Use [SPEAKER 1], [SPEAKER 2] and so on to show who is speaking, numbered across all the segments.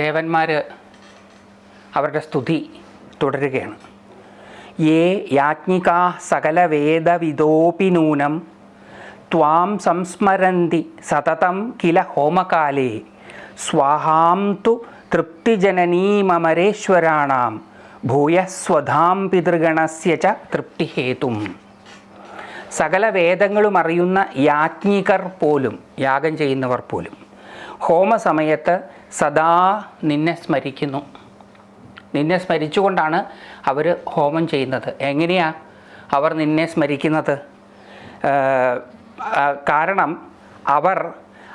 [SPEAKER 1] ദേവന്മാർ അവരുടെ സ്തുതി തുടരുകയാണ്. യേ സകല വേദവിദോപി നൂനം ത്വാം സംസ്മരന്തി സതതം കില ഹോമകാലേ സ്വാഹാം തു തൃപ്തിജനനീമമരേശ്വരാണാം ഭൂയസ്വധാം പിതൃഗണസ്യ ച തൃപ്തിഹേതും. സകല വേദങ്ങളും അറിയുന്ന യാജ്ഞികർ പോലും യാഗം ചെയ്യുന്നവർ പോലും ഹോമസമയത്ത് സദാ നിന്നെ സ്മരിക്കുന്നു. നിന്നെ സ്മരിച്ചുകൊണ്ടാണ് അവർ ഹോമം ചെയ്യുന്നത്. എങ്ങനെയാണ് അവർ നിന്നെ സ്മരിക്കുന്നത്? കാരണം അവർ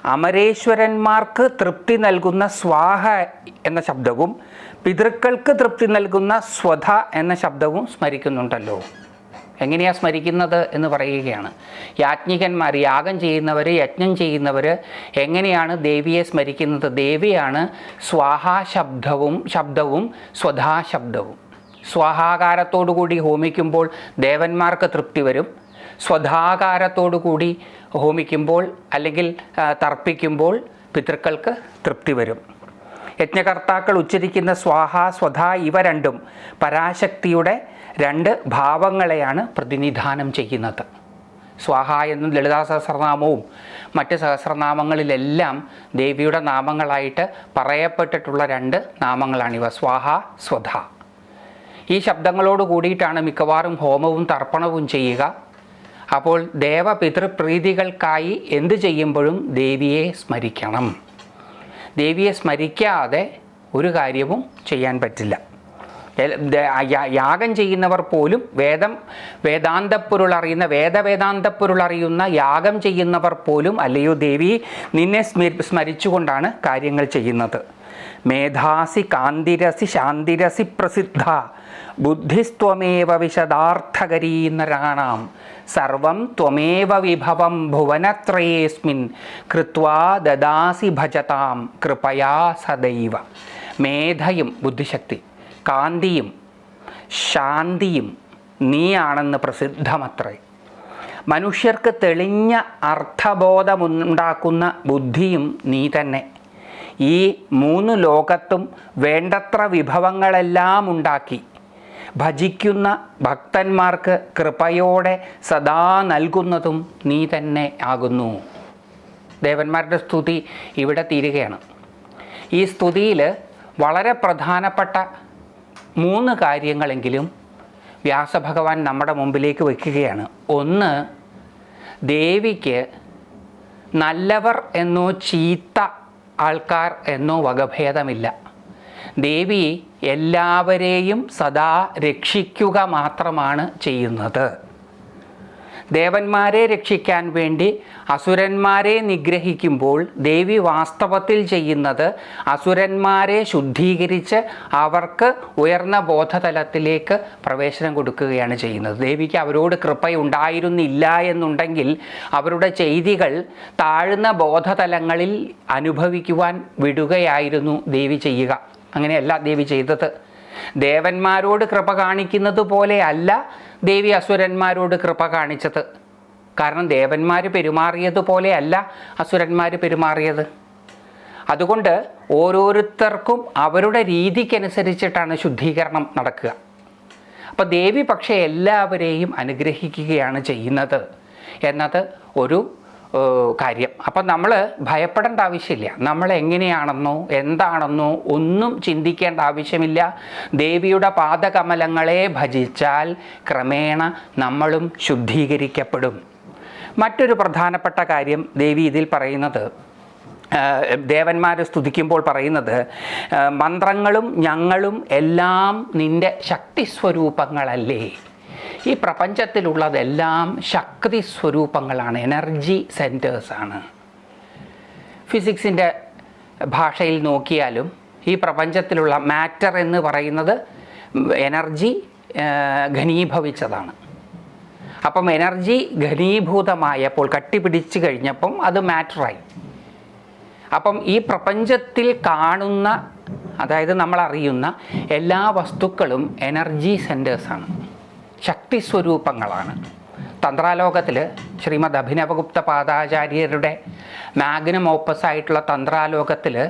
[SPEAKER 1] അമരേശ്വരന്മാർക്ക് തൃപ്തി നൽകുന്ന സ്വാഹ എന്ന ശബ്ദവും പിതൃക്കൾക്ക് തൃപ്തി നൽകുന്ന സ്വധ എന്ന ശബ്ദവും സ്മരിക്കുന്നുണ്ടല്ലോ. എങ്ങനെയാ സ്മരിക്കുന്നത് എന്ന് പറയുകയാണ്. യാജ്ഞികന്മാർ യാഗം ചെയ്യുന്നവർ യജ്ഞം ചെയ്യുന്നവർ എങ്ങനെയാണ് ദേവിയെ സ്മരിക്കുന്നത്? ദേവിയാണ് സ്വാഹാശബ്ദവും ശബ്ദവും സ്വധാശബ്ദവും. കൂടി ഹോമിക്കുമ്പോൾ ദേവന്മാർക്ക് തൃപ്തി വരും. കൂടി ഹോമിക്കുമ്പോൾ അല്ലെങ്കിൽ തർപ്പിക്കുമ്പോൾ പിതൃക്കൾക്ക് തൃപ്തി വരും. യജ്ഞകർത്താക്കൾ ഉച്ചരിക്കുന്ന സ്വാഹ സ്വധ ഇവ രണ്ടും പരാശക്തിയുടെ രണ്ട് ഭാവങ്ങളെയാണ് പ്രതിനിധാനം ചെയ്യുന്നത്. സ്വാഹ എന്നും ലളിതാ സഹസ്രനാമവും മറ്റ് സഹസ്രനാമങ്ങളിലെല്ലാം ദേവിയുടെ നാമങ്ങളായിട്ട് പറയപ്പെട്ടിട്ടുള്ള രണ്ട് നാമങ്ങളാണിവ. സ്വാഹ സ്വധ. ഈ ശബ്ദങ്ങളോട് കൂടിയിട്ടാണ് മിക്കവാറും ഹോമവും തർപ്പണവും ചെയ്യുക. അപ്പോൾ ദേവപിതൃപ്രീതികൾക്കായി എന്തു ചെയ്യുമ്പോഴും ദേവിയെ സ്മരിക്കണം. ദേവിയെ സ്മരിക്കാതെ ഒരു കാര്യവും ചെയ്യാൻ പറ്റില്ല. യാഗം ചെയ്യുന്നവർ പോലും വേദം വേദാന്തപ്പൊരുൾ അറിയുന്ന വേദവേദാന്തപ്പൊരുൾ അറിയുന്ന യാഗം ചെയ്യുന്നവർ പോലും അല്ലയോ ദേവി നിന്നെ സ്മരി സ്മരിച്ചുകൊണ്ടാണ് കാര്യങ്ങൾ ചെയ്യുന്നത്. മേധാസി കാന്തിരസി ശാന്തിരസി പ്രസിദ്ധ. ബുദ്ധിസ്ത്വമേവ വിശദാർത്ഥകരീന്നരാണാം സർവം ത്വമേവ വിഭവം ഭുവനത്രയേസ്മിൻ. കൃത്വാ ദദാസി ഭജതാം. കൃപയാ സദൈവ. മേധയും ബുദ്ധിശക്തി. കാന്തിയും ശാന്തിയും നീയാണെന്ന് പ്രസിദ്ധമത്രേ. മനുഷ്യർക്ക് തെളിഞ്ഞ അർത്ഥബോധമുണ്ടാക്കുന്ന ബുദ്ധിയും നീ തന്നെ. ഈ മൂന്ന് ലോകത്തും വേണ്ടത്ര വിഭവങ്ങളെല്ലാം ഉണ്ടാക്കി. ഭജിക്കുന്ന ഭക്തന്മാർക്ക് കൃപയോടെ സദാ നൽകുന്നതും നീ തന്നെ ആകുന്നു. ദേവന്മാരുടെ സ്തുതി ഇവിടെ തീരുകയാണ്. ഈ സ്തുതിയിൽ വളരെ പ്രധാനപ്പെട്ട മൂന്ന് കാര്യങ്ങളെങ്കിലും വ്യാസഭഗവാൻ നമ്മുടെ മുമ്പിലേക്ക് വയ്ക്കുകയാണ്. ഒന്ന് ദേവിക്ക് നല്ലവർ എന്നോ ചീത്ത ആൾക്കാർ എന്നോ വകഭേദമില്ല. ദേവി എല്ലാവരെയും സദാ രക്ഷിക്കുക മാത്രമാണ് ചെയ്യുന്നത്. ദേവന്മാരെ രക്ഷിക്കാൻ വേണ്ടി അസുരന്മാരെ നിഗ്രഹിക്കുമ്പോൾ ദേവി വാസ്തവത്തിൽ ചെയ്യുന്നത് അസുരന്മാരെ ശുദ്ധീകരിച്ച് അവർക്ക് ഉയർന്ന ബോധതലത്തിലേക്ക് പ്രവേശനം കൊടുക്കുകയാണ് ചെയ്യുന്നത്. ദേവിക്ക് അവരോട് കൃപയുണ്ടായിരുന്നില്ല എന്നുണ്ടെങ്കിൽ അവരുടെ ചെയ്തികൾ താഴ്ന്ന ബോധതലങ്ങളിൽ അനുഭവിക്കുവാൻ വിടുകയായിരുന്നു ദേവി ചെയ്യുക. അങ്ങനെയല്ല ദേവി ചെയ്തത്. ദേവന്മാരോട് കൃപ കാണിക്കുന്നത് പോലെ അല്ല ദേവി അസുരന്മാരോട് കൃപ കാണിച്ചത്. കാരണം ദേവന്മാർ പെരുമാറിയതുപോലെയല്ല അസുരന്മാർ പെരുമാറിയത്. അതുകൊണ്ട് ഓരോരുത്തർക്കും അവരുടെ രീതിക്കനുസരിച്ചിട്ടാണ് ശുദ്ധീകരണം നടക്കുക. അപ്പോൾ ദേവി പക്ഷേ എല്ലാവരെയും അനുഗ്രഹിക്കുകയാണ് ചെയ്യുന്നത്. എന്നത് ഒരു കാര്യം. അപ്പം നമ്മൾ ഭയപ്പെടേണ്ട ആവശ്യമില്ല. നമ്മൾ എങ്ങനെയാണെന്നോ എന്താണെന്നോ ഒന്നും ചിന്തിക്കേണ്ട ആവശ്യമില്ല. ദേവിയുടെ പാദകമലങ്ങളെ ഭജിച്ചാൽ ക്രമേണ നമ്മളും ശുദ്ധീകരിക്കപ്പെടും. മറ്റൊരു പ്രധാനപ്പെട്ട കാര്യം ദേവി ഇതിൽ പറയുന്നത് ദേവന്മാരെ സ്തുതിക്കുമ്പോൾ പറയുന്നത് മന്ത്രങ്ങളും ഞങ്ങളും എല്ലാം നിന്റെ ശക്തി സ്വരൂപങ്ങളല്ലേ ഈ പ്രപഞ്ചത്തിലുള്ളതെല്ലാം ശക്തി സ്വരൂപങ്ങളാണ് എനർജി സെന്റേഴ്സാണ് ഫിസിക്സിന്റെ ഭാഷയിൽ നോക്കിയാലും ഈ പ്രപഞ്ചത്തിലുള്ള മാറ്റർ എന്ന് പറയുന്നത് എനർജി ഘനീഭവിച്ചതാണ്. അപ്പം എനർജി ഘനീഭൂതമായപ്പോൾ കട്ടിപിടിച്ച് കഴിഞ്ഞപ്പം അത് മാറ്ററായി അപ്പം ഈ പ്രപഞ്ചത്തിൽ കാണുന്ന അതായത് നമ്മൾ അറിയുന്ന എല്ലാ വസ്തുക്കളും എനർജി സെന്റേഴ്സാണ് ശക്തി സ്വരൂപങ്ങളാണ് തന്ത്രാലോകത്തിൽ ശ്രീമദ് അഭിനവഗുപ്ത പാദാചാര്യരുടെ മാഗ്നം ഓപ്പസായിട്ടുള്ള തന്ത്രാലോകത്തിൽ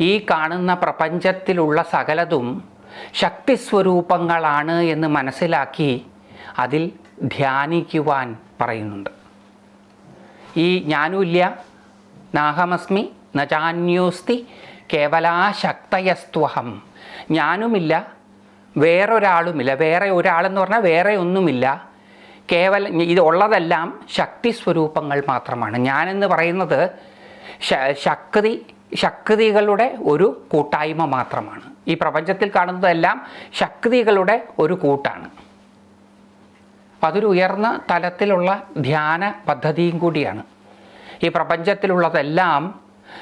[SPEAKER 1] ഈ കാണുന്ന പ്രപഞ്ചത്തിലുള്ള സകലതും ശക്തിസ്വരൂപങ്ങളാണ് എന്ന് മനസ്സിലാക്കി അതിൽ ധ്യാനിക്കുവാൻ പറയുന്നുണ്ട്. ഈ ഞാനുമില്ല നാഹമസ്മി നജാന്യോസ്തി കേവലാശക്തയസ്ത്വഹം. ഞാനുമില്ല വേറൊരാളുമില്ല. വേറെ ഒരാളെന്ന് പറഞ്ഞാൽ വേറെ ഒന്നുമില്ല. കേവലം ഇത് ഉള്ളതെല്ലാം ശക്തി സ്വരൂപങ്ങൾ മാത്രമാണ്. ഞാനെന്ന് പറയുന്നത് ശക്തി ശക്തികളുടെ ഒരു കൂട്ടായ്മ മാത്രമാണ്. ഈ പ്രപഞ്ചത്തിൽ കാണുന്നതെല്ലാം ശക്തികളുടെ ഒരു കൂട്ടാണ്. അതൊരു ഉയർന്ന തലത്തിലുള്ള ധ്യാന പദ്ധതിയും കൂടിയാണ്. ഈ പ്രപഞ്ചത്തിലുള്ളതെല്ലാം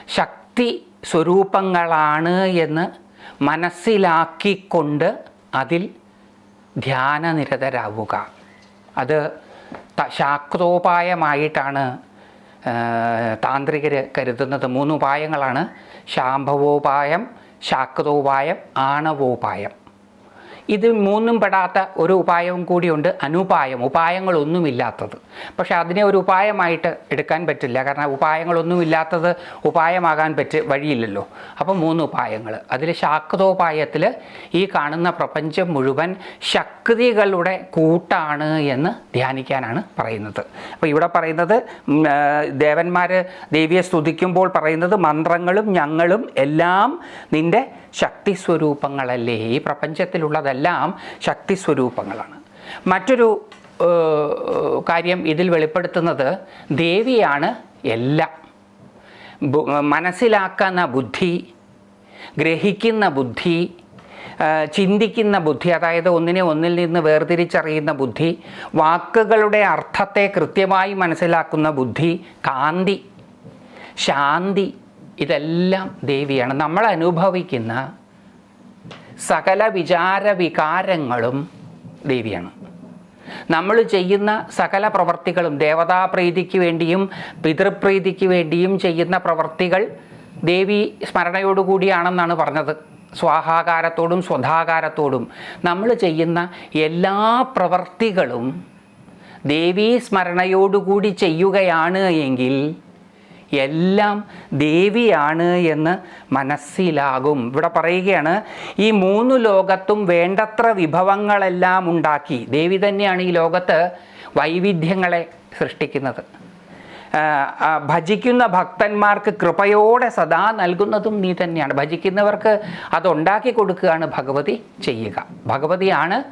[SPEAKER 1] ശക്തി സ്വരൂപങ്ങളാണ് എന്ന് മനസ്സിലാക്കിക്കൊണ്ട് അതിൽ ധ്യാനനിരതരാവുക. അത് ശാക്തോപായമായിട്ടാണ് താന്ത്രികർ കരുതുന്നത്. മൂന്ന് ഉപായങ്ങളാണ്. ശാംഭവോപായം ശാക്തോപായം ആണവോപായം. ഇത് മൂന്നും പെടാത്ത ഒരു ഉപായവും കൂടിയുണ്ട് അനുപായം. ഉപായങ്ങളൊന്നുമില്ലാത്തത്. പക്ഷേ അതിനെ ഒരു ഉപായമായിട്ട് എടുക്കാൻ പറ്റില്ല. കാരണം ഉപായങ്ങളൊന്നുമില്ലാത്തത് ഉപായമാകാൻ പറ്റ വഴിയില്ലല്ലോ. അപ്പോൾ മൂന്ന് ഉപായങ്ങൾ അതിൽ ശാക്തോപായത്തിൽ ഈ കാണുന്ന പ്രപഞ്ചം മുഴുവൻ ശക്തികളുടെ കൂട്ടാണ് എന്ന് ധ്യാനിക്കാനാണ് പറയുന്നത്. അപ്പോൾ ഇവിടെ പറയുന്നത് ദേവന്മാർ ദേവിയെ സ്തുതിക്കുമ്പോൾ പറയുന്നത് മന്ത്രങ്ങളും ഞങ്ങളും എല്ലാം നിന്റെ ശക്തി സ്വരൂപങ്ങളല്ലേ ഈ പ്രപഞ്ചത്തിലുള്ളതെല്ലാം ശക്തി സ്വരൂപങ്ങളാണ് മറ്റൊരു കാര്യം ഇതിൽ വെളിപ്പെടുത്തുന്നത് ദേവിയാണ് എല്ലാം. മനസ്സിലാക്കുന്ന ബുദ്ധി ഗ്രഹിക്കുന്ന ബുദ്ധി ചിന്തിക്കുന്ന ബുദ്ധി അതായത് ഒന്നിനെ ഒന്നിൽ നിന്ന് വേർതിരിച്ചറിയുന്ന ബുദ്ധി വാക്കുകളുടെ അർത്ഥത്തെ കൃത്യമായി മനസ്സിലാക്കുന്ന ബുദ്ധി കാന്തി ശാന്തി ഇതെല്ലാം ദേവിയാണ്. നമ്മൾ അനുഭവിക്കുന്ന സകല വിചാര വികാരങ്ങളും ദേവിയാണ്. നമ്മൾ ചെയ്യുന്ന സകല പ്രവർത്തികളും ദേവതാപ്രീതിക്ക് വേണ്ടിയും പിതൃപ്രീതിക്ക് വേണ്ടിയും ചെയ്യുന്ന പ്രവർത്തികൾ ദേവി സ്മരണയോടുകൂടിയാണെന്നാണ് പറഞ്ഞത്. സ്വാഹാകാരത്തോടും സ്വധാകാരത്തോടും നമ്മൾ ചെയ്യുന്ന എല്ലാ പ്രവർത്തികളും ദേവീ സ്മരണയോടുകൂടി ചെയ്യുകയാണ് എങ്കിൽ എല്ലാം ദേവിയാണ് എന്ന് മനസ്സിലാകും. ഇവിടെ പറയുകയാണ് ഈ മൂന്ന് ലോകത്തും വേണ്ടത്ര വിഭവങ്ങളെല്ലാം ഉണ്ടാക്കി. ദേവി തന്നെയാണ് ഈ ലോകത്ത് വൈവിധ്യങ്ങളെ സൃഷ്ടിക്കുന്നത്. ഭജിക്കുന്ന ഭക്തന്മാർക്ക് കൃപയോടെ സദാ നൽകുന്നതും നീ തന്നെയാണ്. ഭജിക്കുന്നവർക്ക് അതുണ്ടാക്കി കൊടുക്കുകയാണ് ഭഗവതി ചെയ്യുക. ഭഗവതിയാണ്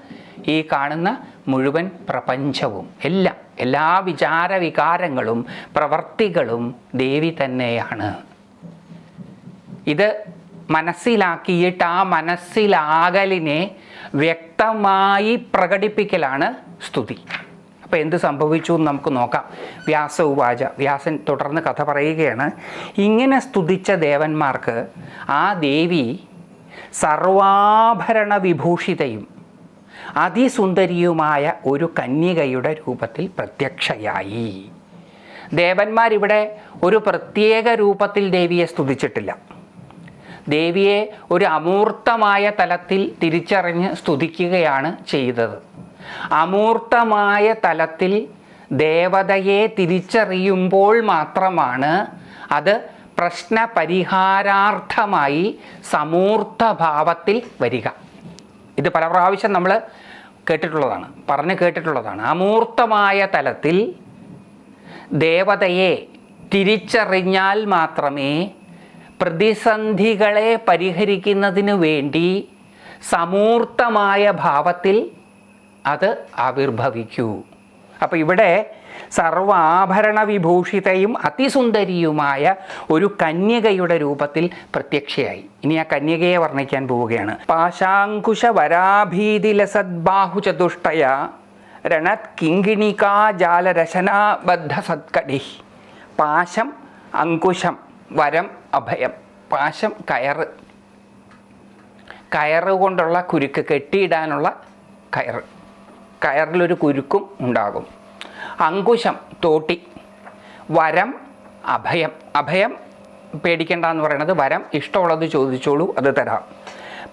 [SPEAKER 1] ഈ കാണുന്ന മുഴുവൻ പ്രപഞ്ചവും എല്ലാം. എല്ലാ വിചാര വികാരങ്ങളും പ്രവർത്തികളും ദേവി തന്നെയാണ്. ഇത് മനസ്സിലാക്കിയിട്ട് ആ മനസ്സിലാകലിനെ വ്യക്തമായി പ്രകടിപ്പിക്കലാണ് സ്തുതി. അപ്പോൾ എന്ത് സംഭവിച്ചു എന്ന് നമുക്ക് നോക്കാം. വ്യാസ ഉവാച വ്യാസൻ തുടർന്ന് കഥ പറയുകയാണ്. ഇങ്ങനെ സ്തുതിച്ച ദേവന്മാർക്ക് ആ ദേവി സർവാഭരണ വിഭൂഷിതയും അതിസുന്ദരിയുമായ ഒരു കന്യകയുടെ രൂപത്തിൽ പ്രത്യക്ഷയായി. ദേവന്മാരിവിടെ ഒരു പ്രത്യേക രൂപത്തിൽ ദേവിയെ സ്തുതിച്ചിട്ടില്ല. ദേവിയെ ഒരു അമൂർത്തമായ തലത്തിൽ തിരിച്ചറിഞ്ഞ് സ്തുതിക്കുകയാണ് ചെയ്തത്. അമൂർത്തമായ തലത്തിൽ ദേവതയെ തിരിച്ചറിയുമ്പോൾ മാത്രമാണ് അത് പ്രശ്ന പരിഹാരാർത്ഥമായി സമൂർത്ത ഭാവത്തിൽ വരിക. ഇത് പല പ്രാവശ്യം നമ്മൾ കേട്ടിട്ടുള്ളതാണ് പറഞ്ഞ് കേട്ടിട്ടുള്ളതാണ്. അമൂർത്തമായ തലത്തിൽ ദേവതയെ തിരിച്ചറിഞ്ഞാൽ മാത്രമേ പ്രതിസന്ധികളെ പരിഹരിക്കുന്നതിനു വേണ്ടി സമൂർത്തമായ ഭാവത്തിൽ അത് ആവിർഭവിക്കൂ. അപ്പോൾ ഇവിടെ സർവാഭരണ വിഭൂഷിതയും അതിസുന്ദരിയുമായ ഒരു കന്യകയുടെ രൂപത്തിൽ പ്രത്യക്ഷയായി. ഇനി ആ കന്യകയെ വർണിക്കാൻ പോവുകയാണ്. പാശാങ്കുശ വരാഭീതിലസദ്ബാഹു ചതുഷ്ടയ രണത് കിങ്കിണികാ ജാലരശനാബദ്ധ സത്കടി പാശം അങ്കുശം വരം അഭയം. പാശം കയറ് കയറ് കൊണ്ടുള്ള കുരുക്ക് കെട്ടിയിടാനുള്ള കയറ് കയറിലൊരു കുരുക്കും ഉണ്ടാകും. അങ്കുശം തോട്ടി. വരം അഭയം. അഭയം പേടിക്കേണ്ട എന്ന് പറയുന്നത് വരം ഇഷ്ടമുള്ളത് ചോദിച്ചോളൂ അത് തരാം.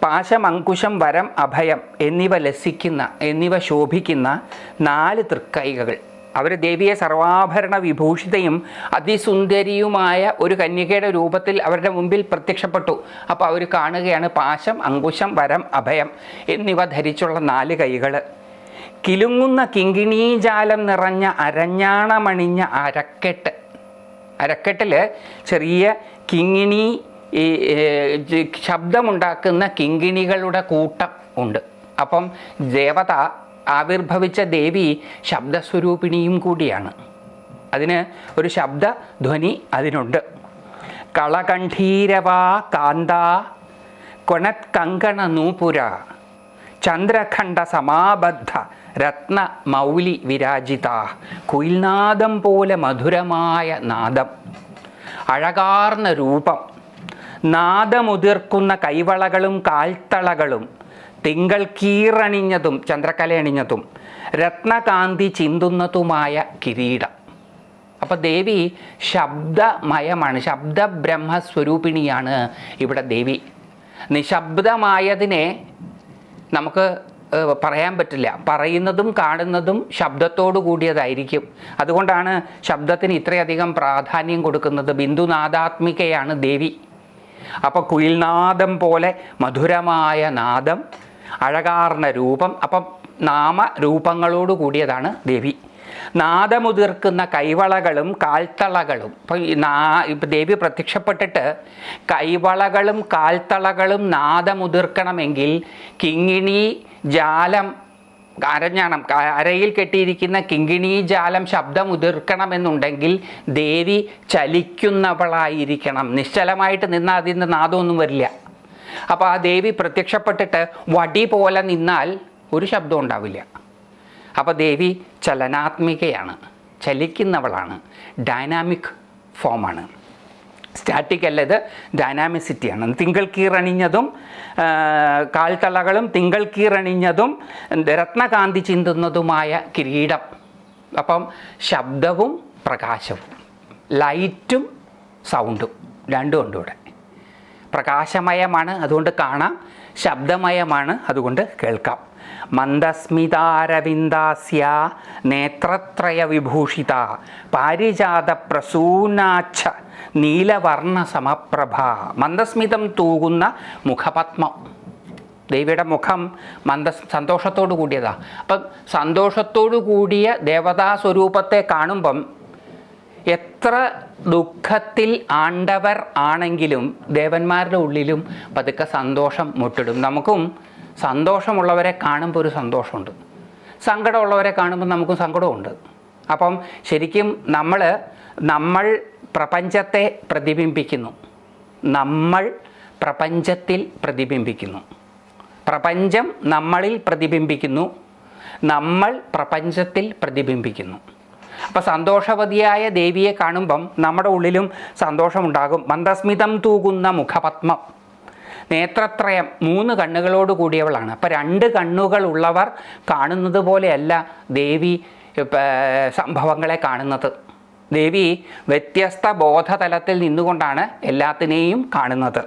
[SPEAKER 1] പാശം അങ്കുശം വരം അഭയം എന്നിവ ലസിക്കുന്ന എന്നിവ ശോഭിക്കുന്ന നാല് തൃക്കൈകൾ. അവർ ദേവിയെ സർവാഭരണ വിഭൂഷിതയും അതിസുന്ദരിയുമായ ഒരു കന്യകയുടെ രൂപത്തിൽ അവരുടെ മുമ്പിൽ പ്രത്യക്ഷപ്പെട്ടു. അപ്പോൾ അവർ കാണുകയാണ് പാശം അങ്കുശം വരം അഭയം എന്നിവ ധരിച്ചുള്ള നാല് കൈകൾ കിലുങ്ങുന്ന കിങ്കിണീജാലം നിറഞ്ഞ അരഞ്ഞാണമണിഞ്ഞ അരക്കെട്ട്. അരക്കെട്ടിൽ ചെറിയ കിങ്ങിണി ഈ ശബ്ദമുണ്ടാക്കുന്ന കിങ്കിണികളുടെ കൂട്ടം ഉണ്ട്. അപ്പം ദേവത ആവിർഭവിച്ച ദേവി ശബ്ദസ്വരൂപിണിയും കൂടിയാണ്. അതിന് ഒരു ശബ്ദ ധ്വനി അതിനുണ്ട്. കളകണ്ഠീരവാ കാന്ത കൊണത്കങ്കണ നൂപുര. ചന്ദ്രഖണ്ഡ സമാബദ്ധ രത്ന മൗലി വിരാജിത. കുയിൽനാദം പോലെ മധുരമായ നാദം. അഴകാർന്ന രൂപം. നാദമുതിർക്കുന്ന കൈവളകളും കാൽത്തളകളും. തിങ്കൾ കീറണിഞ്ഞതും ചന്ദ്രക്കല അണിഞ്ഞതും. രത്നകാന്തി ചിന്തുന്നതുമായ കിരീടം. അപ്പോൾ ദേവി ശബ്ദമയമാണ് ശബ്ദ ബ്രഹ്മസ്വരൂപിണിയാണ് ഇവിടെ ദേവി. നിശബ്ദമായതിനെ നമുക്ക് പറയാൻ പറ്റില്ല. പറയുന്നതും കാണുന്നതും ശബ്ദത്തോടു കൂടിയതായിരിക്കും. അതുകൊണ്ടാണ് ശബ്ദത്തിന് ഇത്രയധികം പ്രാധാന്യം കൊടുക്കുന്നത്. ബിന്ദുനാഥാത്മികയാണ് ദേവി. അപ്പോൾ കുയിൽനാദം പോലെ മധുരമായ നാദം അഴകാർന്ന രൂപം അപ്പം നാമരൂപങ്ങളോട് കൂടിയതാണ് ദേവി. നാദമുതിർക്കുന്ന കൈവളകളും കാൽത്തളകളും. ഇപ്പം നാ ഇപ്പം ദേവി പ്രത്യക്ഷപ്പെട്ടിട്ട് കൈവളകളും കാൽത്തളകളും നാദമുതിർക്കണമെങ്കിൽ കിങ്ങിണി ജാലം അരഞ്ഞാണം അരയിൽ കെട്ടിയിരിക്കുന്ന കിങ്കിണി ജാലം ശബ്ദം ഉതിർക്കണമെന്നുണ്ടെങ്കിൽ ദേവി ചലിക്കുന്നവളായിരിക്കണം. നിശ്ചലമായിട്ട് നിന്നാൽ അതിൽ നിന്ന് നാദമൊന്നും വരില്ല. അപ്പോൾ ആ ദേവി പ്രത്യക്ഷപ്പെട്ടിട്ട് വടി പോലെ നിന്നാൽ ഒരു ശബ്ദം ഉണ്ടാവില്ല. അപ്പോൾ ദേവി ചലനാത്മികയാണ് ചലിക്കുന്നവളാണ് ഡൈനാമിക് ഫോമാണ് സ്റ്റാറ്റിക് അല്ല ഇത് ഡൈനാമിസിറ്റിയാണ് തിങ്കൾ കീറണിഞ്ഞതും കാൽത്തളകളും തിങ്കൾ കീറണിഞ്ഞതും രത്നകാന്തി ചിന്തുന്നതുമായ കിരീടം. അപ്പം ശബ്ദവും പ്രകാശവും ലൈറ്റും സൗണ്ടും രണ്ടും ഉണ്ട് ഇവിടെ. പ്രകാശമയമാണ് അതുകൊണ്ട് കാണാം ശബ്ദമയമാണ് അതുകൊണ്ട് കേൾക്കാം. മന്ദസ്മിതാരവിന്ദാസ്യ നേത്രത്രയ വിഭൂഷിത പാരിജാത പ്രസൂനാച്ഛ നീലവർണ സമപ്രഭ മന്ദസ്മിതം തൂകുന്ന മുഖപത്മം. ദേവിയുടെ മുഖം മന്ദ സന്തോഷത്തോടു കൂടിയതാ. അപ്പം സന്തോഷത്തോടു കൂടിയ ദേവതാ സ്വരൂപത്തെ കാണുമ്പം എത്ര ദുഃഖത്തിൽ ആണ്ടവർ ആണെങ്കിലും ദേവന്മാരുടെ ഉള്ളിലും പതുക്കെ സന്തോഷം മുട്ടിടും. നമുക്കും സന്തോഷമുള്ളവരെ കാണുമ്പോൾ ഒരു സന്തോഷമുണ്ട്. സങ്കടമുള്ളവരെ കാണുമ്പോൾ നമുക്കും സങ്കടമുണ്ട് അപ്പം ശരിക്കും നമ്മൾ നമ്മൾ പ്രപഞ്ചത്തെ പ്രതിബിംബിക്കുന്നു. നമ്മൾ പ്രപഞ്ചത്തിൽ പ്രതിബിംബിക്കുന്നു. പ്രപഞ്ചം നമ്മളിൽ പ്രതിബിംബിക്കുന്നു. നമ്മൾ പ്രപഞ്ചത്തിൽ പ്രതിബിംബിക്കുന്നു. അപ്പോൾ സന്തോഷവതിയായ ദേവിയെ കാണുമ്പം നമ്മുടെ ഉള്ളിലും സന്തോഷമുണ്ടാകും. മന്ദസ്മിതം തൂകുന്ന മുഖപത്മം. നേത്രത്രയം മൂന്ന് കണ്ണുകളോട് കൂടിയവളാണ്. അപ്പോൾ രണ്ട് കണ്ണുകൾ ഉള്ളവർ കാണുന്നത് പോലെയല്ല ദേവി സംഭവങ്ങളെ കാണുന്നത്. ദേവി വ്യത്യസ്ത ബോധതലത്തിൽ നിന്നുകൊണ്ടാണ് എല്ലാത്തിനെയും കാണുന്നത്.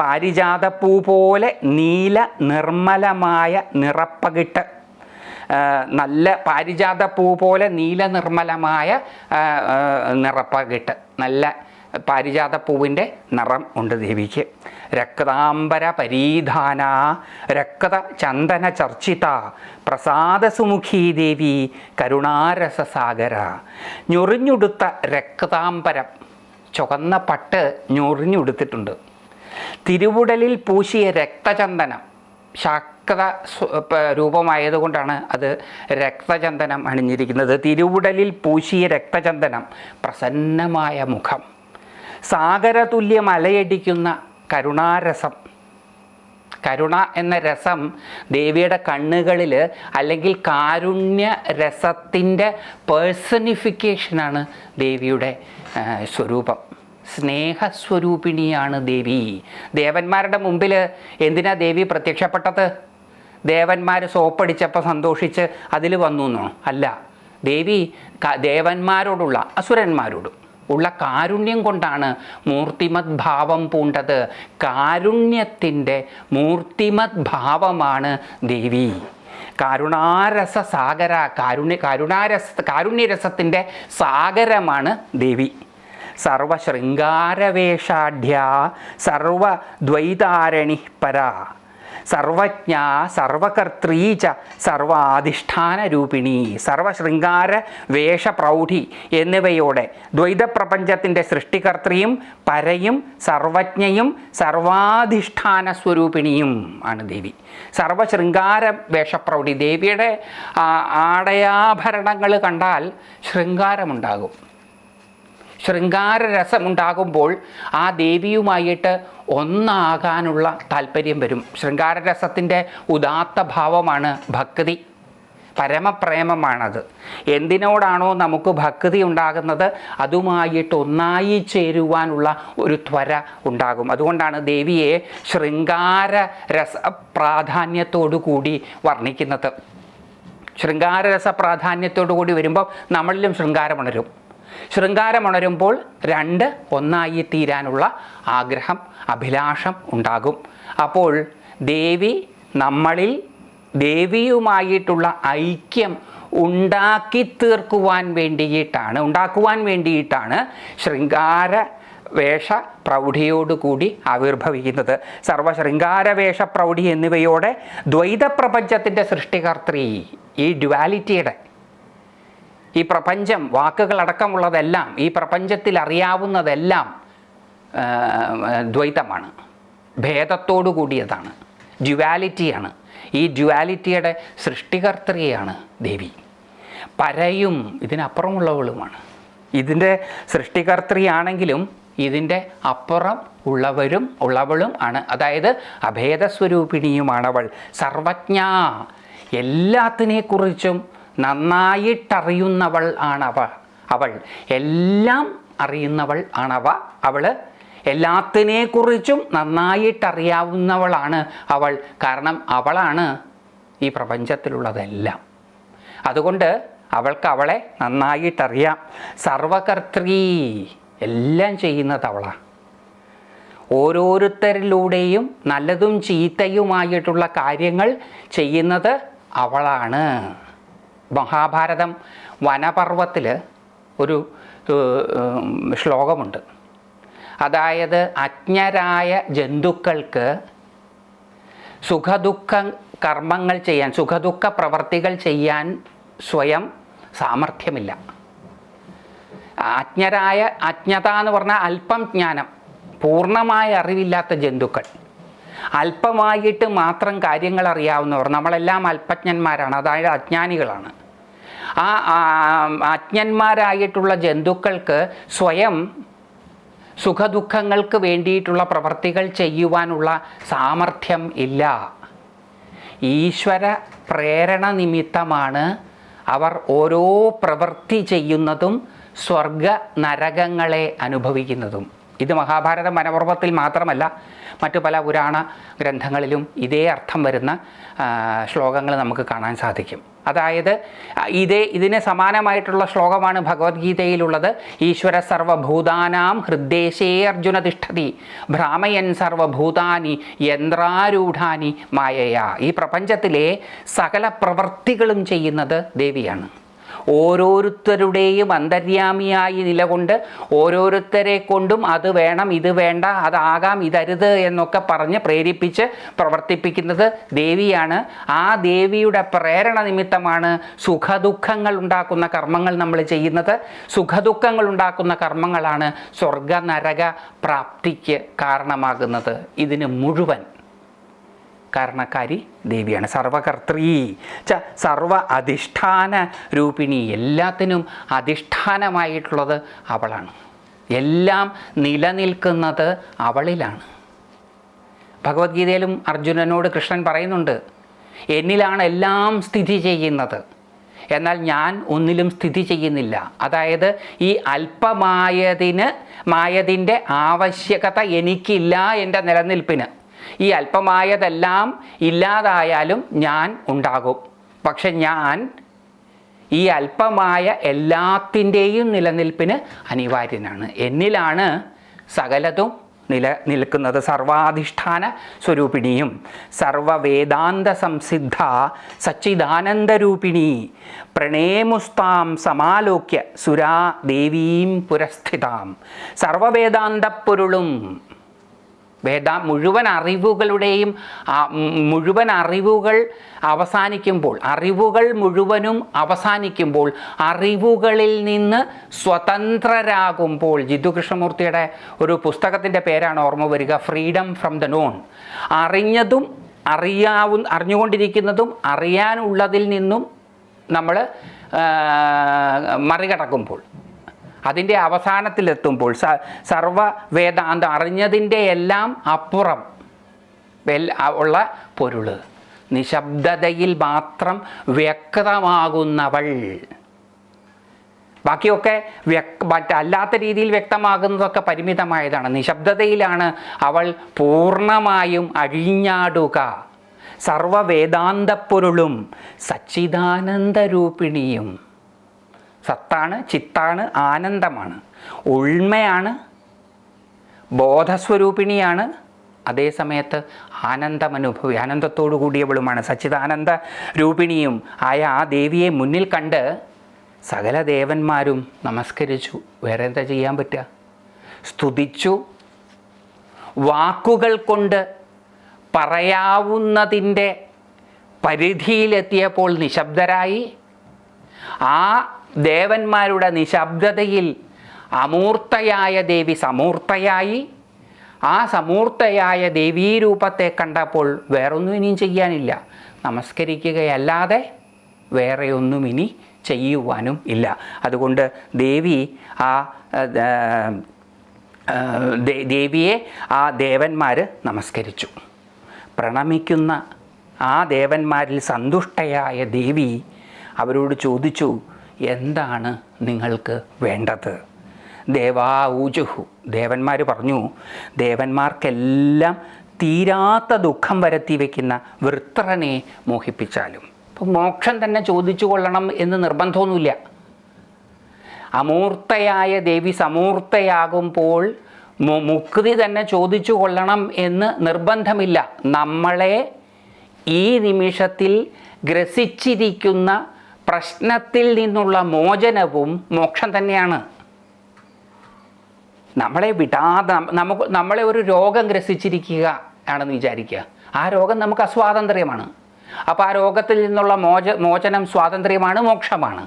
[SPEAKER 1] പാരിജാതപ്പൂ പോലെ നീല നിർമ്മലമായ നിറപ്പകിട്ട് നല്ല പാരിജാത പൂ പോലെ നീല നിർമ്മലമായ നിറപ്പകിട്ട് നല്ല പാരിജാത പൂവിന്റെ നിറം ഉണ്ട് ദേവിക്ക്. രക്താംബര പരീധാന രക്ത ചന്ദന ചർച്ചിത പ്രസാദസുമുഖി ദേവി കരുണാരസസാഗര ഞൊറിഞ്ഞുടുത്ത രക്താംബരം ചുവന്ന പട്ട് ഞൊറിഞ്ഞുടുത്തിട്ടുണ്ട്. തിരുവുടലിൽ പൂശിയ രക്തചന്ദനം ശാക്ത രൂപമായതുകൊണ്ടാണ് അത് രക്തചന്ദനം അണിഞ്ഞിരിക്കുന്നത്. തിരുവുടലിൽ പൂശിയ രക്തചന്ദനം പ്രസന്നമായ മുഖം. സാഗരതുല്യം അലയടിക്കുന്ന കരുണാരസം. കരുണ എന്ന രസം ദേവിയുടെ കണ്ണുകളിൽ അല്ലെങ്കിൽ കാരുണ്യ രസത്തിന്റെ പേഴ്സണിഫിക്കേഷനാണ് ദേവിയുടെ സ്വരൂപം. സ്നേഹസ്വരൂപിണിയാണ് ദേവി. ദേവന്മാരുടെ മുമ്പിൽ എന്തിനാ ദേവി പ്രത്യക്ഷപ്പെട്ടത്? ദേവന്മാർ സോപ്പടിച്ചപ്പോൾ സന്തോഷിച്ച് അതിൽ വന്നു എന്നോ? അല്ല. ദേവി ദേവന്മാരോടുള്ള അസുരന്മാരോടും. ഉള്ള കാരുണ്യം കൊണ്ടാണ് മൂർത്തിമത് ഭാവം പൂണ്ടത്. കാരുണ്യത്തിന്റെ മൂർത്തിമത് ഭാവമാണ് ദേവി. കാരുണാരസ സാഗര കാരുണ്യ കാരുണാരസ കാരുണ്യരസത്തിന്റെ സാഗരമാണ് ദേവി. സർവശൃംഗാരവേഷാഢ്യ സർവദ്വൈതാരണി പര. സർവജ്ഞ സർവകർത്തീച്ച സർവാധിഷ്ഠാന രൂപിണി സർവശൃംഗാര വേഷപ്രൗഢി എന്നിവയോടെ ദ്വൈതപ്രപഞ്ചത്തിന്റെ സൃഷ്ടികർത്തയും പരയും സർവജ്ഞയും സർവാധിഷ്ഠാന സ്വരൂപിണിയും ആണ് ദേവി. സർവശൃംഗാര വേഷപ്രൗഢി ദേവിയുടെ ആടയാഭരണങ്ങൾ കണ്ടാൽ ശൃംഗാരമുണ്ടാകും. ശൃംഗാരരസമുണ്ടാകുമ്പോൾ ആ ദേവിയുമായിട്ട് ഒന്നാകാനുള്ള താല്പര്യം വരും. ശൃംഗാരരസത്തിന്റെ ഉദാത്ത ഭാവമാണ് ഭക്തി. പരമപ്രേമമാണത്. എന്തിനോടാണോ നമുക്ക് ഭക്തി ഉണ്ടാകുന്നത് അതുമായിട്ട് ഒന്നായി ചേരുവാനുള്ള ഒരു ത്വര ഉണ്ടാകും. അതുകൊണ്ടാണ് ദേവിയെ ശൃംഗാര രസ പ്രാധാന്യത്തോടു കൂടി വർണിക്കുന്നത്. ശൃംഗാരരസ പ്രാധാന്യത്തോടു കൂടി വരുമ്പോൾ നമ്മളിലും ശൃംഗാരമുണരും. ശൃംഗാരമുണരുമ്പോൾ രണ്ട് ഒന്നായി തീരാനുള്ള ആഗ്രഹം അഭിലാഷം ഉണ്ടാകും. അപ്പോൾ ദേവി നമ്മളിൽ ദേവിയുമായിട്ടുള്ള ഐക്യം ഉണ്ടാക്കി തീർക്കുവാൻ വേണ്ടിയിട്ടാണ് ഉണ്ടാക്കുവാൻ വേണ്ടിയിട്ടാണ് ശൃംഗാര വേഷ പ്രൗഢിയോടുകൂടി ആവിർഭവിക്കുന്നത്. സർവശൃംഗാരവേഷ പ്രൗഢി എന്നിവയോടെ ദ്വൈതപ്രപഞ്ചത്തിന്റെ സൃഷ്ടികർത്തി ഈ ഡ്വാലിറ്റിയുടെ ഈ പ്രപഞ്ചം വാക്കുകളടക്കമുള്ളതെല്ലാം ഈ പ്രപഞ്ചത്തിൽ അറിയാവുന്നതെല്ലാം ദ്വൈതമാണ്. ഭേദത്തോടു കൂടിയതാണ്. ഡ്യുവാലിറ്റിയാണ്. ഈ ഡ്യുവാലിറ്റിയുടെ സൃഷ്ടികർത്തൃയാണ് ദേവി. പരയും ഇതിനപ്പുറമുള്ളവളുമാണ്. ഇതിന്റെ സൃഷ്ടികർത്തൃയാണെങ്കിലും ഇതിന്റെ അപ്പുറം ഉള്ളവരും ഉള്ളവളും ആണ്. അതായത് അഭേദസ്വരൂപിണിയുമാണവൾ. സർവജ്ഞ. എല്ലാത്തിനെക്കുറിച്ചും നന്നായിട്ടറിയുന്നവൾ ആണവ. അവൾ എല്ലാം അറിയുന്നവൾ ആണവ. അവൾ എല്ലാത്തിനെക്കുറിച്ചും നന്നായിട്ടറിയാവുന്നവളാണ് അവൾ. കാരണം അവളാണ് ഈ പ്രപഞ്ചത്തിലുള്ളതെല്ലാം. അതുകൊണ്ട് അവൾക്ക് അവളെ നന്നായിട്ടറിയാം. സർവകർത്തൃ എല്ലാം ചെയ്യുന്നത് അവളാണ് ഓരോരുത്തരിലൂടെയും നല്ലതും ചീത്തയുമായിട്ടുള്ള കാര്യങ്ങൾ ചെയ്യുന്നത് അവളാണ്. മഹാഭാരതം വനപർവത്തിൽ ഒരു ശ്ലോകമുണ്ട്. അതായത് അജ്ഞരായ ജന്തുക്കൾക്ക് സുഖദുഃഖ കർമ്മങ്ങൾ ചെയ്യാൻ സുഖദുഃഖ പ്രവർത്തികൾ ചെയ്യാൻ സ്വയം സാമർഥ്യമില്ല. അജ്ഞരായ അജ്ഞത എന്ന് പറഞ്ഞാൽ അല്പം ജ്ഞാനം പൂർണമായ അറിവില്ലാത്ത ജന്തുക്കൾ. അല്പമായിട്ട് മാത്രം കാര്യങ്ങൾ അറിയാവുന്നവർ നമ്മളെല്ലാം അല്പജ്ഞന്മാരാണ് അതായത് അജ്ഞാനികളാണ്. ആ അജ്ഞന്മാരായിട്ടുള്ള ജന്തുക്കൾക്ക് സ്വയം സുഖദുഃഖങ്ങൾക്ക് വേണ്ടിയിട്ടുള്ള പ്രവർത്തികൾ ചെയ്യുവാനുള്ള സാമർഥ്യം ഇല്ല. ഈശ്വര പ്രേരണ നിമിത്തമാണ് അവർ ഓരോ പ്രവൃത്തി ചെയ്യുന്നതും സ്വർഗ നരകങ്ങളെ അനുഭവിക്കുന്നതും. ഇത് മഹാഭാരത മനപർവത്തിൽ മാത്രമല്ല മറ്റു പല പുരാണ ഗ്രന്ഥങ്ങളിലും ഇതേ അർത്ഥം വരുന്ന ശ്ലോകങ്ങൾ നമുക്ക് കാണാൻ സാധിക്കും. അതായത് ഇതേ ഇതിന് സമാനമായിട്ടുള്ള ശ്ലോകമാണ് ഭഗവത്ഗീതയിലുള്ളത്. ഈശ്വര സർവഭൂതാനാം ഹൃദ്ദേശേ അർജുന തിഷ്ഠതി ഭ്രാമയൻ സർവഭൂതാനി യന്ത്രാരൂഢാനി മായയാ. ഈ പ്രപഞ്ചത്തിലെ സകല പ്രവൃത്തികളും ചെയ്യുന്നത് ദേവിയാണ്. ഓരോരുത്തരുടെയും അന്തര്യാമിയായി നിലകൊണ്ട് ഓരോരുത്തരെ കൊണ്ടും അത് വേണം ഇത് വേണ്ട അതാകാം ഇതരുത് എന്നൊക്കെ പറഞ്ഞ് പ്രേരിപ്പിച്ച് പ്രവർത്തിപ്പിക്കുന്നത് ദേവിയാണ്. ആ ദേവിയുടെ പ്രേരണ നിമിത്തമാണ് സുഖദുഃഖങ്ങൾ ഉണ്ടാക്കുന്ന കർമ്മങ്ങൾ നമ്മൾ ചെയ്യുന്നത്. സുഖദുഃഖങ്ങൾ ഉണ്ടാക്കുന്ന കർമ്മങ്ങളാണ് സ്വർഗ നരക പ്രാപ്തിക്ക് കാരണമാകുന്നത്. ഇതിന് മുഴുവൻ കാരണക്കാരി ദേവിയാണ്. സർവകർത്തൃ ച സർവ അധിഷ്ഠാന രൂപിണി. എല്ലാത്തിനും അധിഷ്ഠാനമായിട്ടുള്ളത് അവളാണ്. എല്ലാം നിലനിൽക്കുന്നത് അവളിലാണ്. ഭഗവത്ഗീതയിലും അർജുനനോട് കൃഷ്ണൻ പറയുന്നുണ്ട് എന്നിലാണ് എല്ലാം സ്ഥിതി ചെയ്യുന്നത്. എന്നാൽ ഞാൻ ഒന്നിലും സ്ഥിതി ചെയ്യുന്നില്ല. അതായത് ഈ അല്പമായതിന് മായതിന്റെ ആവശ്യകത എനിക്കില്ല എന്റെ നിലനിൽപ്പിന്. ഈ അല്പമായതെല്ലാം ഇല്ലാതായാലും ഞാൻ ഉണ്ടാകും. പക്ഷെ ഞാൻ ഈ അല്പമായ എല്ലാത്തിന്റെയും നിലനിൽപ്പിന് അനിവാര്യനാണ്. എന്നിലാണ് സകലതും നില നിൽക്കുന്നത്. സർവാധിഷ്ഠാന സ്വരൂപിണിയും സർവവേദാന്ത സംസിദ്ധ സച്ചിദാനന്ദരൂപിണി പ്രണേമുസ്താം സമാലോക്യ സുരാ ദേവീം പുരസ്ഥിതാം. സർവവേദാന്തപ്പൊരുളും വേദ മുഴുവൻ അറിവുകളുടെയും മുഴുവൻ അറിവുകൾ അവസാനിക്കുമ്പോൾ അറിവുകൾ മുഴുവനും അവസാനിക്കുമ്പോൾ അറിവുകളിൽ നിന്ന് സ്വതന്ത്രരാകുമ്പോൾ ജിതു കൃഷ്ണമൂർത്തിയുടെ ഒരു പുസ്തകത്തിന്റെ പേരാണ് ഓർമ്മ വരിക ഫ്രീഡം ഫ്രം ദ നോൺ അറിഞ്ഞതും അറിയാവു അറിഞ്ഞുകൊണ്ടിരിക്കുന്നതും അറിയാനുള്ളതിൽ നിന്നും നമ്മൾ മറികടക്കുമ്പോൾ അതിന്റെ അവസാനത്തിലെത്തുമ്പോൾ സ സർവ വേദാന്തം അറിഞ്ഞതിന്റെ എല്ലാം അപ്പുറം ഉള്ള പൊരുൾ നിശബ്ദതയിൽ മാത്രം വ്യക്തമാകുന്നവൾ. ബാക്കിയൊക്കെ വ്യക് മറ്റല്ലാത്ത രീതിയിൽ വ്യക്തമാകുന്നതൊക്കെ പരിമിതമായതാണ്. നിശബ്ദതയിലാണ് അവൾ പൂർണമായും അഴിഞ്ഞാടുക. സർവവേദാന്തപ്പൊരുളും സച്ചിദാനന്ദരൂപിണിയും സത്താണ് ചിത്താണ് ആനന്ദമാണ്. ഉൾമയാണ് ബോധസ്വരൂപിണിയാണ്. അതേ സമയത്ത് ആനന്ദമനുഭവി ആനന്ദത്തോടു കൂടിയവളുമാണ്. സച്ചിദാനന്ദ രൂപിണിയും ആയ ആ ദേവിയെ മുന്നിൽ കണ്ട് സകല ദേവന്മാരും നമസ്കരിച്ചു. വേറെ എന്താ ചെയ്യാൻ പറ്റുക? സ്തുതിച്ചു. വാക്കുകൾ കൊണ്ട് പറയാവുന്നതിന്റെ പരിധിയിലെത്തിയപ്പോൾ നിശബ്ദരായി. ആ ദേവന്മാരുടെ നിശബ്ദതയിൽ അമൂർത്തയായ ദേവി സമൂർത്തയായി. ആ സമൂർത്തയായ ദേവീരൂപത്തെ കണ്ടപ്പോൾ വേറൊന്നും ഇനിയും ചെയ്യാനില്ല. നമസ്കരിക്കുകയല്ലാതെ വേറെ ഒന്നും ഇനി ചെയ്യുവാനും ഇല്ല. അതുകൊണ്ട് ദേവി ആ ദേവിയെ ആ ദേവന്മാർ നമസ്കരിച്ചു. പ്രണമിക്കുന്ന ആ ദേവന്മാരിൽ സന്തുഷ്ടയായ ദേവി അവരോട് ചോദിച്ചു എന്താണ് നിങ്ങൾക്ക് വേണ്ടത്? ദേവാ ഊജുഹു. ദേവന്മാർ പറഞ്ഞു ദേവന്മാർക്കെല്ലാം തീരാത്ത ദുഃഖം വരുത്തി വയ്ക്കുന്ന വൃത്രനെ മോഹിപ്പിച്ചാലും. ഇപ്പം മോക്ഷം തന്നെ ചോദിച്ചു കൊള്ളണം എന്ന് നിർബന്ധമൊന്നുമില്ല. അമൂർത്തയായ ദേവി സമൂർത്തയാകുമ്പോൾ മുക്തി തന്നെ ചോദിച്ചു കൊള്ളണം എന്ന് നിർബന്ധമില്ല. നമ്മളെ ഈ നിമിഷത്തിൽ ഗ്രസിച്ചിരിക്കുന്ന പ്രശ്നത്തിൽ നിന്നുള്ള മോചനവും മോക്ഷം തന്നെയാണ്. നമ്മളെ വിടാതെ നമുക്ക് നമ്മളെ ഒരു രോഗം ഗ്രസിച്ചിരിക്കുക ആണെന്ന് വിചാരിക്കുക. ആ രോഗം നമുക്ക് അസ്വാതന്ത്ര്യമാണ്. അപ്പോൾ ആ രോഗത്തിൽ നിന്നുള്ള മോച മോചനം സ്വാതന്ത്ര്യമാണ് മോക്ഷമാണ്.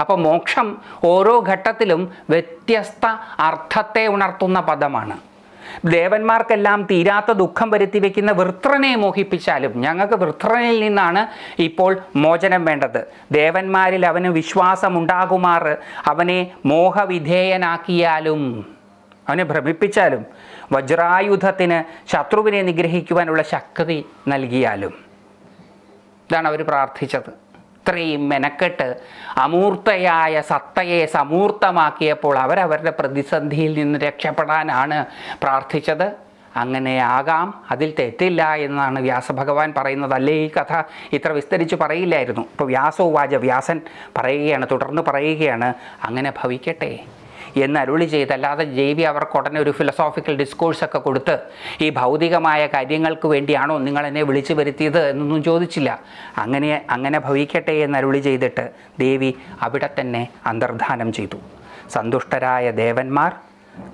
[SPEAKER 1] അപ്പോൾ മോക്ഷം ഓരോ ഘട്ടത്തിലും വ്യത്യസ്ത അർത്ഥത്തെ ഉണർത്തുന്ന പദമാണ്. ദേവന്മാർക്കെല്ലാം തീരാത്ത ദുഃഖം വരുത്തി വയ്ക്കുന്ന വൃത്രനെ മോഹിപ്പിച്ചാലും ഞങ്ങൾക്ക് വൃത്രനിൽ നിന്നാണ് ഇപ്പോൾ മോചനം വേണ്ടത്. ദേവന്മാരിൽ അവന് വിശ്വാസമുണ്ടാകുമാർ അവനെ മോഹവിധേയനാക്കിയാലും അവനെ ഭ്രമിപ്പിച്ചാലും വജ്രായുധത്തിന് ശത്രുവിനെ നിഗ്രഹിക്കുവാനുള്ള ശക്തി നൽകിയാലും. ഇതാണ് അവർ പ്രാർത്ഥിച്ചത്. ഇത്രയും മെനക്കെട്ട് അമൂർത്തയായ സത്തയെ സമൂർത്തമാക്കിയപ്പോൾ അവരവരുടെ പ്രതിസന്ധിയിൽ നിന്ന് രക്ഷപ്പെടാനാണ് പ്രാർത്ഥിച്ചത്. അങ്ങനെ ആകാം അതിൽ തെറ്റില്ല എന്നാണ് വ്യാസഭഗവാൻ പറയുന്നത് അല്ലേ ഈ കഥ? ഇത്ര വിസ്തരിച്ച് പറയില്ലായിരുന്നു. ഇപ്പോൾ വ്യാസോവാച വ്യാസൻ പറയുകയാണ് തുടർന്ന് പറയുകയാണ് അങ്ങനെ ഭവിക്കട്ടെ. എന്ന് അരുളി ചെയ്ത് അല്ലാതെ ജൈവി അവർക്ക് ഉടനെ ഒരു ഫിലോസോഫിക്കൽ ഡിസ്കോഴ്സ് ഒക്കെ കൊടുത്ത് ഈ ഭൗതികമായ കാര്യങ്ങൾക്ക് വേണ്ടിയാണോ നിങ്ങൾ എന്നെ വിളിച്ചു വരുത്തിയത് എന്നൊന്നും ചോദിച്ചില്ല. അങ്ങനെ അങ്ങനെ ഭവിക്കട്ടെ എന്ന് അരുളി ചെയ്തിട്ട് ദേവി അവിടെ തന്നെ അന്തർധാനം ചെയ്തു. സന്തുഷ്ടരായ ദേവന്മാർ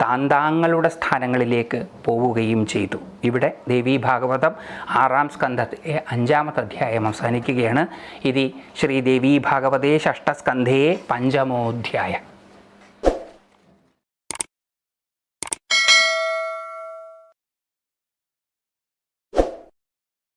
[SPEAKER 1] താന്താങ്ങളുടെ സ്ഥാനങ്ങളിലേക്ക് പോവുകയും ചെയ്തു. ഇവിടെ ദേവി ഭാഗവതം ആറാം സ്കന്ധത്തിലെ അഞ്ചാമത്തെ അധ്യായം അവസാനിക്കുകയാണ്. ഇത് ശ്രീ ദേവി ഭാഗവതേ ഷഷ്ടസ്കന്ധേ പഞ്ചമോധ്യായം.